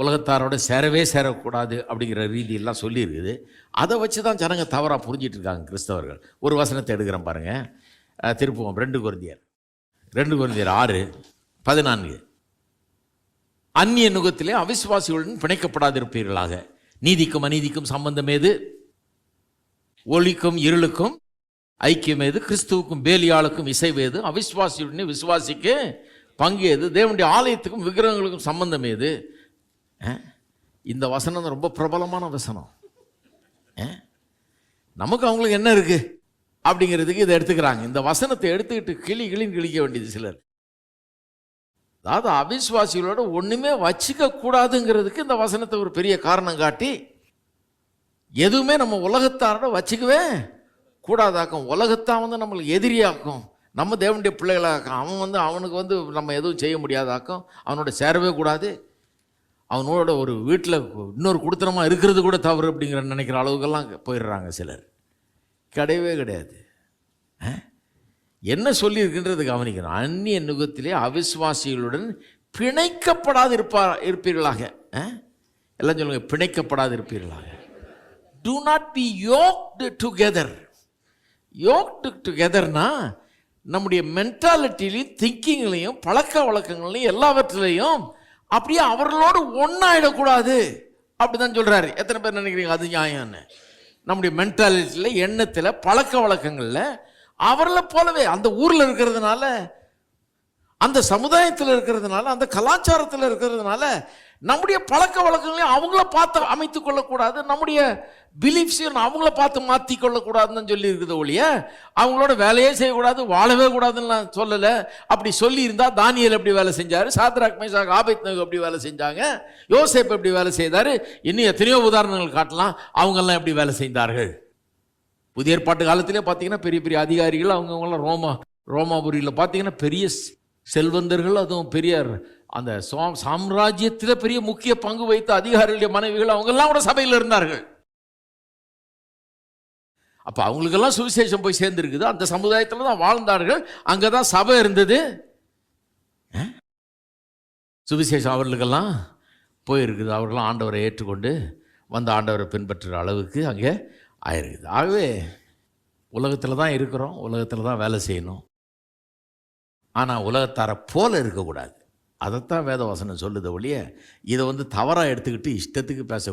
உலகத்தாரோட சேரவே சேரக்கூடாது அப்படிங்கிற ரீதியெல்லாம் சொல்லியிருக்குது. அதை வச்சு தான் ஜனங்க தவறாக புரிஞ்சிட்டு இருக்காங்க கிறிஸ்தவர்கள். ஒரு வசனத்தை எடுக்கிறேன் பாருங்கள் திருப்புவோம். ரெண்டு குருந்தியர். ரெண்டு குருந்தியர் ஆறு பதினான்கு. அந்நிய நுகத்திலே அவிசுவாசிகளுடன் பிணைக்கப்படாதிருப்பீர்களாக. நீதிக்கும் அநீதிக்கும் சம்பந்தம் ஏது? ஒளிக்கும் இருளுக்கும் ஐக்கியம் ஏது? கிறிஸ்துவுக்கும் பேலியாளுக்கும் இசைவேது அவிசுவாசியுடனே விசுவாசிக்கு பங்கு ஏது? தேவனுடைய ஆலயத்துக்கும் விக்கிரகங்களுக்கும் சம்பந்தம் ஏது? இந்த வசனம் ரொம்ப பிரபலமான வசனம். நமக்கு அவங்களுக்கு என்ன இருக்கு? அப்படிங்கிறதுக்கு இதை எடுத்துக்கிறாங்க. இந்த வசனத்தை எடுத்துக்கிட்டு கிளி கிளின்னு கிழிக்க வேண்டியது சிலர். அதாவது அவிஸ்வாசிகளோட ஒன்றுமே வச்சுக்க கூடாதுங்கிறதுக்கு இந்த வசனத்தை ஒரு பெரிய காரணம் காட்டி எதுவுமே நம்ம உலகத்தாரோட வச்சுக்கவே கூடாதாக்கும். உலகத்தான் வந்து நம்மளுக்கு எதிரியாக்கும். நம்ம தேவனுடைய பிள்ளைகளாக்கும். அவன் வந்து அவனுக்கு வந்து நம்ம எதுவும் செய்ய முடியாதாக்கும். அவனோட சேரவே கூடாது. அவனோட ஒரு வீட்டில் இன்னொரு குடுத்தனமாக இருக்கிறது கூட தவறு அப்படிங்கிற நினைக்கிற அளவுக்கெல்லாம் போயிடுறாங்க சிலர். கிடையவே கிடையாது. என்ன சொல்லியிருக்கின்றது கவனிக்கணும். அந்நிய நுகத்திலே அவிசுவாசிகளுடன் பிணைக்கப்படாது இருப்பா இருப்பீர்களாக எல்லாம் சொல்லுங்கள் பிணைக்கப்படாது இருப்பீர்களாக do not be yoked together yoked டுகெதர்னா நம்முடைய மென்டாலிட்டிலையும் திங்கிங்லேயும் பழக்க வழக்கங்கள்லையும் எல்லாவற்றிலையும் அப்படியே அவர்களோடு ஒன்றாயிடக்கூடாது அப்படிதான் சொல்கிறாரு எத்தனை பேர் நினைக்கிறீங்க? அது நியாயம்னு. நம்முடைய மென்டாலிட்டியில் எண்ணத்தில் பழக்க வழக்கங்களில் அவர்களை போலவே அந்த ஊரில் இருக்கிறதுனால அந்த சமுதாயத்தில் இருக்கிறதுனால அந்த கலாச்சாரத்தில் இருக்கிறதுனால நம்முடைய பழக்க வழக்கங்களையும் அவங்கள பார்த்து அமைத்து கொள்ளக்கூடாது. நம்முடைய பிலீஃப்ஸையும் அவங்கள பார்த்து மாற்றி கொள்ளக்கூடாதுன்னு சொல்லி இருக்குது ஒழிய அவங்களோட வேலையே செய்யக்கூடாது வாழவே கூடாதுன்னு நான் சொல்லலை. அப்படி சொல்லியிருந்தால் தானியல் எப்படி வேலை செஞ்சார்? சாத்ராக் மேசாக் ஆபேத் நகு எப்படி வேலை செஞ்சாங்க? யோசேப் எப்படி வேலை செய்தார்? இன்னும் எத்தனையோ உதாரணங்கள் காட்டலாம். அவங்கெல்லாம் எப்படி வேலை செய்தார்கள்? புதிய ஏற்பாட்டு காலத்திலே பார்த்தீங்கன்னா பெரிய பெரிய அதிகாரிகள் அவங்கவுங்களாம் ரோமா ரோமாபுரியில் பார்த்தீங்கன்னா பெரிய செல்வந்தர்கள் அதுவும் பெரிய அந்த சாம்ராஜ்யத்தில் பெரிய முக்கிய பங்கு வைத்த அதிகாரிகளுடைய மனைவிகள் அவங்கெல்லாம் கூட சபையில் இருந்தார்கள். அப்போ அவங்களுக்கெல்லாம் சுவிசேஷம் போய் சேர்ந்துருக்குது. அந்த சமுதாயத்தில் தான் வாழ்ந்தார்கள். அங்கே தான் சபை இருந்தது. சுவிசேஷம் அவர்களுக்கெல்லாம் போயிருக்குது. அவர்களாம் ஆண்டவரை ஏற்றுக்கொண்டு வந்த ஆண்டவரை பின்பற்றுற அளவுக்கு அங்கே ஆயிருக்குது. ஆகவே உலகத்தில் தான் இருக்கிறோம். உலகத்தில் தான் வேலை செய்யணும். ஆனால் உலகத்தாரை போல இருக்கக்கூடாது. அதைத்தான் வேதவசனம் சொல்லுது ஒழிய இதை வந்து தவறாக எடுத்துக்கிட்டு இஷ்டத்துக்கு பேச